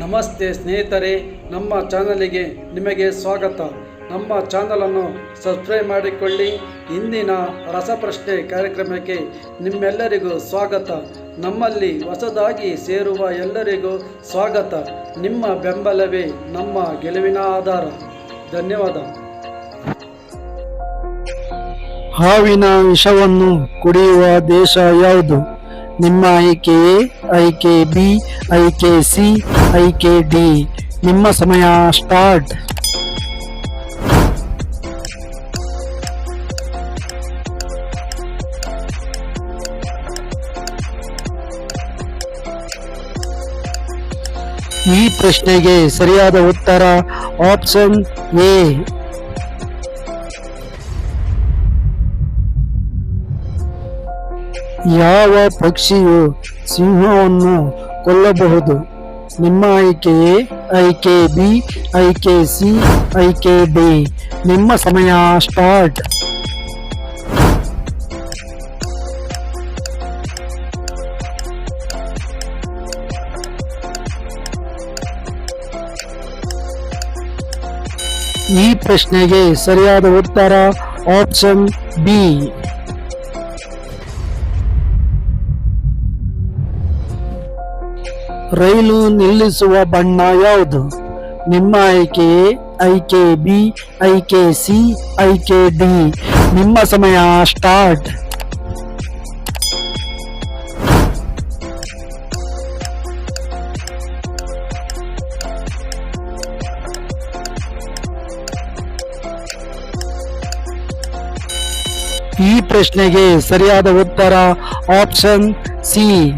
ನಮಸ್ತೆ ಸ್ನೇಹಿತರೆ, ನಮ್ಮ ಚಾನಲಿಗೆ ನಿಮಗೆ ಸ್ವಾಗತ. ನಮ್ಮ ಚಾನಲನ್ನು ಸಬ್ಸ್ಕ್ರೈಬ್ ಮಾಡಿಕೊಳ್ಳಿ. ಇಂದಿನ ರಸಪ್ರಶ್ನೆ ಕಾರ್ಯಕ್ರಮಕ್ಕೆ ನಿಮ್ಮೆಲ್ಲರಿಗೂ ಸ್ವಾಗತ. ನಮ್ಮಲ್ಲಿ ಹೊಸದಾಗಿ ಸೇರುವ ಎಲ್ಲರಿಗೂ ಸ್ವಾಗತ. ನಿಮ್ಮ ಬೆಂಬಲವೇ ನಮ್ಮ ಗೆಲುವಿನ ಆಧಾರ. ಧನ್ಯವಾದ. ಹಾವಿನ ವಿಷವನ್ನು ಕುಡಿಯುವ ದೇಶ ಯಾವುದು? ನಿಮ್ಮ ಆಯ್ಕೆ ಎ ಆಯ್ಕೆ ಬಿ ಐಕೆ ಸಿ ಆಯ್ಕೆ ಡಿ ನಿಮ್ಮ ಸಮಯ ಸ್ಟಾರ್ಟ್. ಈ ಪ್ರಶ್ನೆಗೆ ಸರಿಯಾದ ಉತ್ತರ ಆಪ್ಷನ್ ಎ. ಯಾವ ಪಕ್ಷಿಯು ಸಿಂಹವನ್ನು ಕೊಲ್ಲಬಹುದು? ನಿಮ್ಮ ಆಯ್ಕೆ ಆಯ್ಕೆ ಬಿ ಆಯ್ಕೆ ಸಿ ಆಯ್ಕೆ ಡಿ. ನಿಮ್ಮ ಸಮಯ ಸ್ಟಾರ್ಟ್. ಈ ಪ್ರಶ್ನೆಗೆ ಸರಿಯಾದ ಉತ್ತರ, ಆಪ್ಷನ್ ಬಿ. ರೈಲು ನಿಲ್ಲಿಸುವ ಬಣ್ಣ ಯಾವುದು? ನಿಮ್ಮ ಆಯ್ಕೆ ಐಕೆ ಬಿ ಐಕೆ ಸಿ ಐಕೆ ಡಿ. ನಿಮ್ಮ ಸಮಯ ಸ್ಟಾರ್ಟ್. ಈ ಪ್ರಶ್ನೆಗೆ ಸರಿಯಾದ ಉತ್ತರ ಆಪ್ಷನ್ ಸಿ.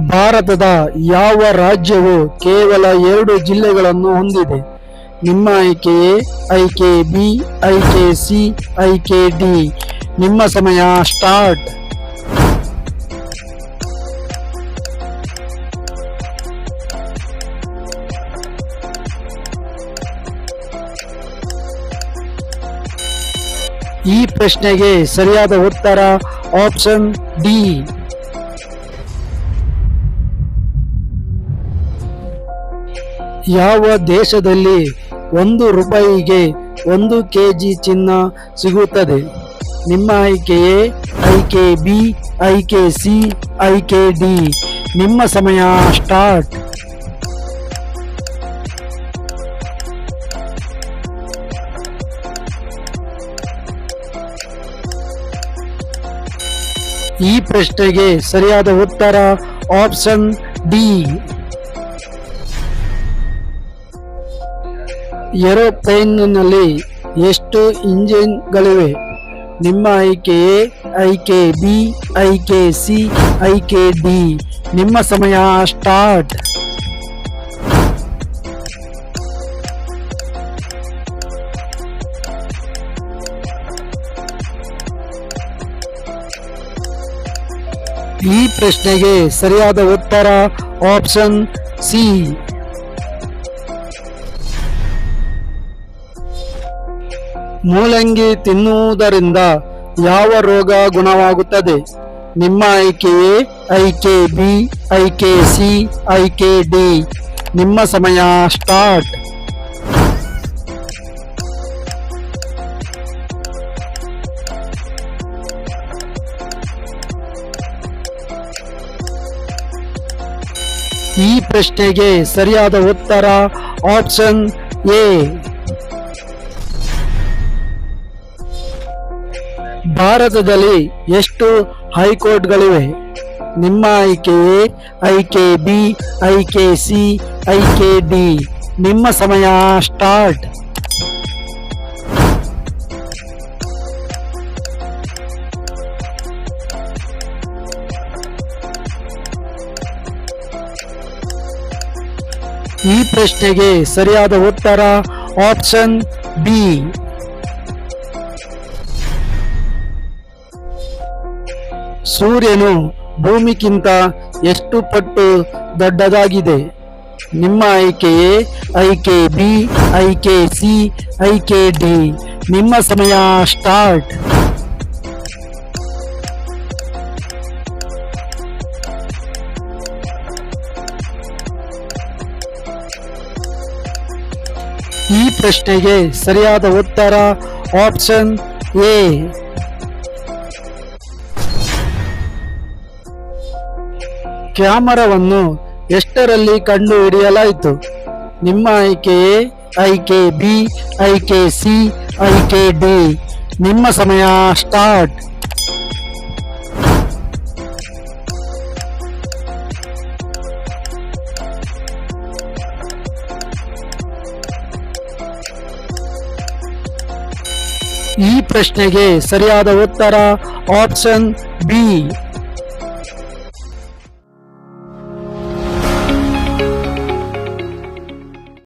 ಭಾರತದ ಯಾವ ರಾಜ್ಯವು ಕೇವಲ ಎರಡು ಜಿಲ್ಲೆಗಳನ್ನು ಹೊಂದಿದೆ? ನಿಮ್ಮ ಆಯ್ಕೆ ಎ ಆಯ್ಕೆ ಬಿ ಆಯ್ಕೆ ಸಿ ಐಕೆ ಡಿ. ನಿಮ್ಮ ಸಮಯ ಸ್ಟಾರ್ಟ್. ಈ ಪ್ರಶ್ನೆಗೆ ಸರಿಯಾದ ಉತ್ತರ ಆಪ್ಷನ್ ಡಿ. ಯಾವ ದೇಶದಲ್ಲಿ ಒಂದು ರೂಪಾಯಿಗೆ ಒಂದು ಕೆಜಿ ಚಿನ್ನ ಸಿಗುತ್ತದೆ? ನಿಮ್ಮ ಆಯ್ಕೆಯೇ ಆಯ್ಕೆ ಬಿ ಸಿ ಆಯ್ಕೆ ಡಿ. ನಿಮ್ಮ ಸಮಯ ಸ್ಟಾರ್ಟ್. ಈ ಪ್ರಶ್ನೆಗೆ ಸರಿಯಾದ ಉತ್ತರ ಆಪ್ಷನ್ ಡಿ. ಏರೋಪ್ಲೇನ್ನಲ್ಲಿ ಎಷ್ಟು ಇಂಜಿನ್ಗಳಿವೆ? ನಿಮ್ಮ ಆಯ್ಕೆ ಎ ಆಯ್ಕೆ ಬಿ, ಐಕೆ ಸಿ, ಐಕೆ ಡಿ. ನಿಮ್ಮ ಸಮಯ ಸ್ಟಾರ್ಟ್. ಈ ಪ್ರಶ್ನೆಗೆ ಸರಿಯಾದ ಉತ್ತರ ಆಪ್ಷನ್ ಸಿ. ಮೂಲಂಗಿ ತಿನ್ನುವುದರಿಂದ ಯಾವ ರೋಗ ಗುಣವಾಗುತ್ತದೆ? ನಿಮ್ಮ ಆಯ್ಕೆ ಎ ಐಕೆ ಬಿ, ಐಕೆ ಸಿ, ಐಕೆ ಡಿ. ನಿಮ್ಮ ಸಮಯ ಸ್ಟಾರ್ಟ್. ಈ ಪ್ರಶ್ನೆಗೆ ಸರಿಯಾದ ಉತ್ತರ ಆಪ್ಷನ್ ಎ. ಭಾರತದಲ್ಲಿ ಎಷ್ಟು ಹೈಕೋರ್ಟ್ಗಳಿವೆ? ನಿಮ್ಮ ಆಯ್ಕೆ ಎ ಕೆ ಬಿ ಆಯ್ಕೆ ಸಿ ಆಯ್ಕೆ ಡಿ. ನಿಮ್ಮ ಸಮಯ ಸ್ಟಾರ್ಟ್. ಈ ಪ್ರಶ್ನೆಗೆ ಸರಿಯಾದ ಉತ್ತರ ಆಪ್ಷನ್ ಬಿ. ಸೂರ್ಯನು ಭೂಮಿಗಿಂತ ಎಷ್ಟು ಪಟ್ಟು ದೊಡ್ಡದಾಗಿದೆ? ನಿಮ್ಮ ಆಯ್ಕೆ ಎ ಐಕೆ ಬಿ ಐಕೆ ಸಿ ಐಕೆ ಡಿ. ನಿಮ್ಮ ಸಮಯ ಸ್ಟಾರ್ಟ್. ಈ ಪ್ರಶ್ನೆಗೆ ಸರಿಯಾದ ಉತ್ತರ ಆಪ್ಷನ್ ಎ. ಕ್ಯಾಮರಾವನ್ನು ಎಷ್ಟರಲ್ಲಿ ಕಂಡು ಹಿಡಿಯಲಾಯಿತು? ನಿಮ್ಮ ಆಯ್ಕೆ ಬಿ ಆಯ್ಕೆ ಸಿ ಆಯ್ಕೆ ಡಿ. ನಿಮ್ಮ ಸಮಯ ಸ್ಟಾರ್ಟ್. ಈ ಪ್ರಶ್ನೆಗೆ ಸರಿಯಾದ ಉತ್ತರ ಆಪ್ಷನ್ ಬಿ.